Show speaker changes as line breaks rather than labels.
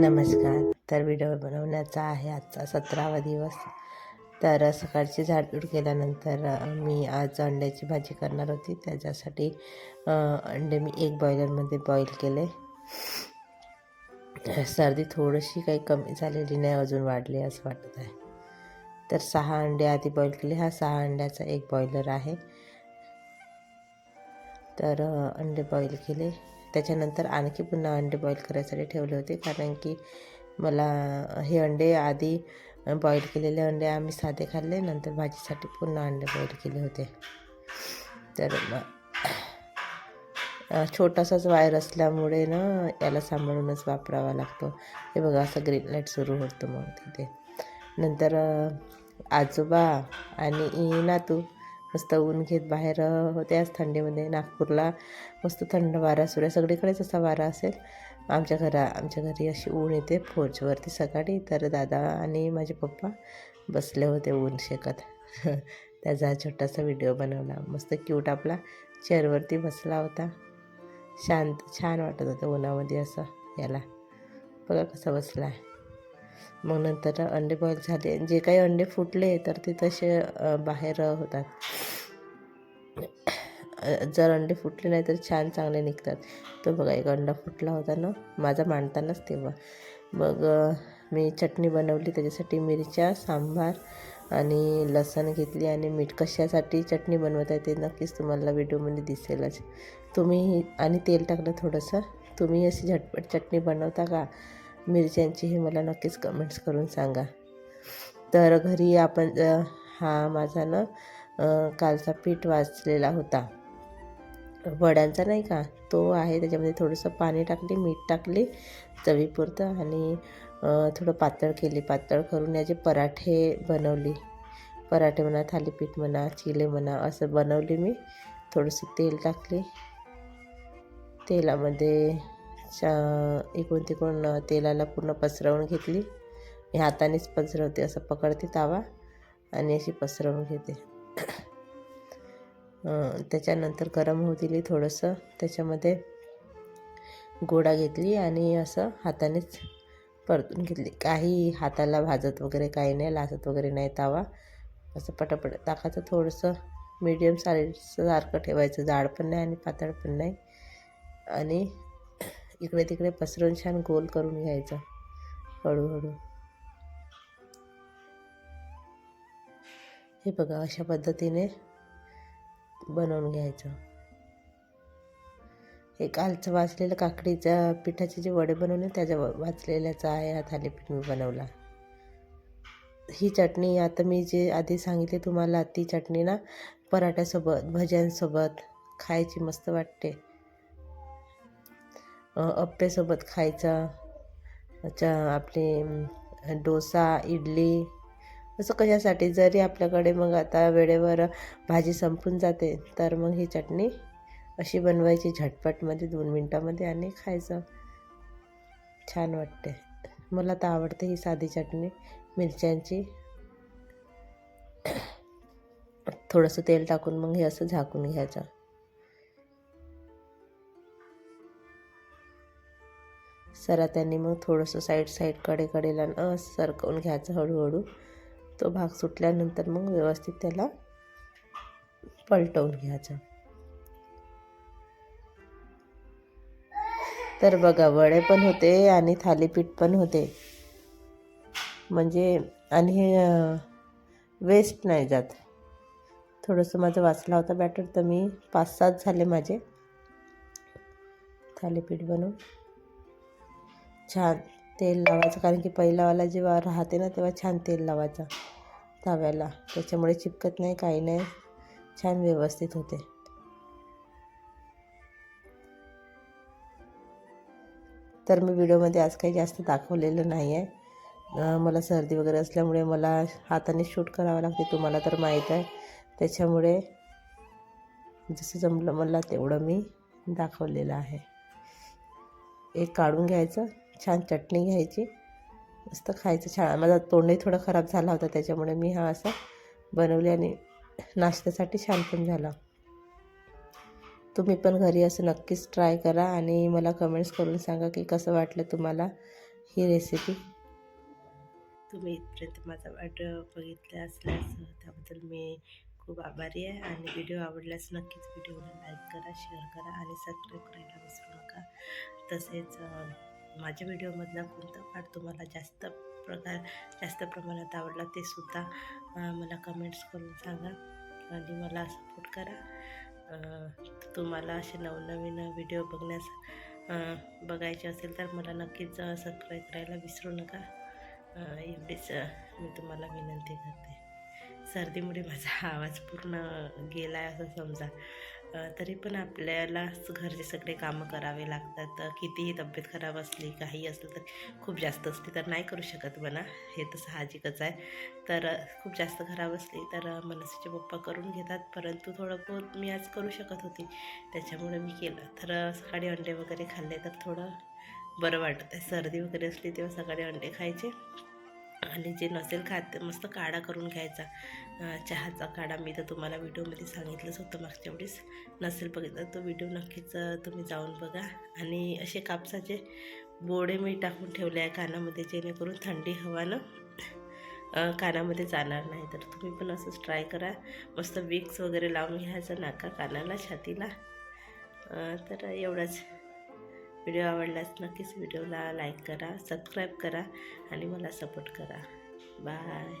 नमस्कार. तर व्हिडिओ बनवण्याचा आहे आजचा सतरावा दिवस. तर सकाळची झाडझूड केल्यानंतर मी आज अंड्याची भाजी करणार होती. त्याच्यासाठी अंडे मी एक बॉयलरमध्ये बॉईल केले. सर्दी थोडीशी काही कमी झालेली नाही अजून वाढली असं वाटत आहे. तर सहा अंडे आधी बॉईल केले. हा सहा अंड्याचा एक बॉयलर आहे. तर अंडे बॉईल केले. त्याच्यानंतर आणखी पुन्हा अंडे बॉईल करायसाठी ठेवले होते. कारण की मला हे अंडे आधी बॉईल केलेले अंडे आम्ही साधे खाल्ले नंतर भाजीसाठी पुन्हा अंडे बॉईल केले होते. तर छोटासाच वायर असल्यामुळे ना याला सांभाळूनच वापरावा लागतो. हे बघा असं ग्रीन लाइट सुरू होतं मग तिथे. नंतर आजोबा आणि नातू मस्त ऊन घेत बाहेर होते आज थंडीमध्ये नागपूरला. मस्त थंड वारा सुरू आहे. सगळीकडेच असा वारा असेल. आमच्या घरा आमच्या घरी अशी ऊन येते फोर्चवरती सकाळी. तर दादा आणि माझे पप्पा बसले होते ऊन शेकत. त्याचा छोटासा व्हिडिओ बनवला. मस्त क्यूट आपला चेअरवरती बसला होता. शांत छान वाटत होतं उन्हामध्ये असं याला. बघा कसा बसला आहे मग नंतर अंडे बॉईल झाले. जे काही अंडे फुटले तर ते तसे बाहेर होतात. जर अंडे फुटले नाही तर छान चांगले निघतात. तो बघा एक अंडा फुटला होता ना माझा मांडतानाच तेव्हा. मग मी चटणी बनवली त्याच्यासाठी मिरच्या सांबार आणि लसण घेतली आणि मीठ कशासाठी चटणी बनवत आहे ते नक्कीच तुम्हाला व्हिडिओमध्ये दिसेलच. तुम्ही आणि तेल टाकलं थोडंसं. तुम्ही अशी झटपट चटणी बनवता का? मिरच्यांची हे मला नक्कीच कमेंट्स करून सांगा. तर घरी आपण हा माझा ना कालचा पीठ वाचलेला होता. वड्यांचा नाही का? तो आहे त्याच्यामध्ये थोडंसं पाणी टाकले मीठ टाकले चवीपुरतं आणि थोडं पातळ केली. पातळ करून याचे पराठे बनवली. पराठे म्हणा थालीपीठ म्हणा चिले म्हणा असं बनवले मी. थोडंसं तेल टाकले. तेलामध्ये शा इकडून तिकडून तेलाला पूर्ण पसरवून घेतली. मी हातानेच पसरवते असं पकडते तावा आणि अशी पसरवून घेते. त्याच्यानंतर गरम होऊ दिली थोडंसं. त्याच्यामध्ये गोडा घेतली आणि असं हातानेच परतून घेतली. काही हाताला भाजत वगैरे काही नाही लाजत वगैरे नाही तावा. असं पटापट. टाकायचं थोडंसं मीडियम साईजचं सारखं ठेवायचं. जाड पण नाही आणि पातळ पण नाही. आणि इकडे तिकडे पसरून छान गोल करून घ्यायचं. हळूहळू. हे बघा अशा पद्धतीने बनवून घ्यायचं. हे कालचं वाचलेलं काकडीच्या पिठाचे जे वडे बनवले त्याच्या वाचलेल्याचा आहे हा थालीपीठ मी बनवला. ही चटणी आता मी जे आधी सांगितले तुम्हाला ती चटणी ना पराठ्यासोबत भज्यांसोबत खायची मस्त वाटते. अप्प्यासोबत अप्पेसोबत खायचं. अच्छा आपले डोसा इडली असं कशासाठी? जरी आपल्याकडे मग आता वेळेवर भाजी संपून जाते तर मग ही चटणी अशी बनवायची झटपटमध्ये दोन मिनटामध्ये आणि खायचं. छान वाटते. मला तर आवडते ही साधी चटणी मिरच्यांची. थोडंसं तेल टाकून मग हे असं झाकून घ्यायचं. सरा त्यांनी मग थोडंसं साईड साईडकडे कडेला न सरकवून घ्यायचं हळूहळू. तो भाग सुटल्यानंतर मग व्यवस्थित त्याला पलटवून घ्यायचा. तर बघा वडे पण होते आणि थालीपीठ पण होते. म्हणजे आणि हे वेस्ट नाही जात. थोडंसं माझं वाचला होता बॅटर तर मी पाच सात झाले माझे. थालीपीठ बनवून. छान तेल लावायचं. कारण की पहिलावाला जेव्हा राहते ना तेव्हा छान तेल लावायचं तव्याला. त्याच्यामुळे चिपकत नाही काही नाही. छान व्यवस्थित होते. तर मी व्हिडिओमध्ये आज काही जास्त दाखवलेलं नाही आहे. मला सर्दी वगैरे असल्यामुळे मला हाताने शूट करावं लागते तुम्हाला तर माहीत आहे. त्याच्यामुळे जसं जमलं मला तेवढं मी दाखवलेलं आहे. एक काढून घ्यायचं. छान चटणी घ्यायची. मस्त खायचं छान. माझा तोंडही थोडा खराब झाला होता त्याच्यामुळे मी हा असा बनवले आणि नाश्त्यासाठी छान पण झाला. तुम्ही पण घरी असं नक्कीच ट्राय करा आणि मला कमेंट्स करून सांगा की कसं वाटलं तुम्हाला ही रेसिपी तुम्ही इथपर्यंत माझा व्हिडिओ बघितला असल्यास त्याबद्दल मी खूप आभारी आहे आणि व्हिडिओ आवडल्यास नक्कीच व्हिडिओला लाईक करा शेअर करा आणि सबस्क्राईब करायला विसरू नका. तसेच माझ्या व्हिडिओमधला कोणता पार्ट तुम्हाला जास्त प्रकार जास्त प्रमाणात आवडला ते सुद्धा मला कमेंट्स करून सांगा आणि मला सपोर्ट करा. तुम्हाला असे नवनवीन व्हिडिओ बघण्यास बघायचे असेल तर मला नक्कीच सबस्क्राईब करायला विसरू नका. एवढीच मी तुम्हाला विनंती करते. सर्दीमुळे माझा आवाज पूर्ण गेला आहे असं समजा. तरी पण आपल्यालाच घरचे सगळे कामं करावे लागतात. कितीही तब्येत खराब असली काही असलं तर खूप जास्त असली तर नाही करू शकत म्हणा. हे तर साहजिकच आहे. तर खूप जास्त खराब असली तर मनसेचे पप्पा करून घेतात. परंतु थोडं बहुत मी आज करू शकत होती. त्याच्यामुळे मी केलं. तर सकाळी अंडे वगैरे खाल्ले तर थोडं बरं वाटत आहे सर्दी वगैरे असली तेव्हा सकाळी अंडे खायचे. आणि जे नसेल खात मस्त काढा करून घ्यायचा. चहाचा काढा. मी तर तुम्हाला व्हिडिओमध्ये सांगितलंच होतं मागच्या वेळेस. नसेल बघितलं तो व्हिडिओ नक्कीच तुम्ही जाऊन बघा. आणि असे कापसाचे बोडे मी टाकून ठेवले आहे कानामध्ये जेणेकरून थंडी हवानं कानामध्ये जाणार नाही. तर तुम्ही पण असंच ट्राय करा. मस्त विक्स वगैरे लावून घ्यायचं नाका कानाला छातीला. तर एवढंच. व्हिडिओ आवडलास नक्कीच व्हिडिओला लाईक करा सबस्क्राईब करा आणि मला सपोर्ट करा. बाय.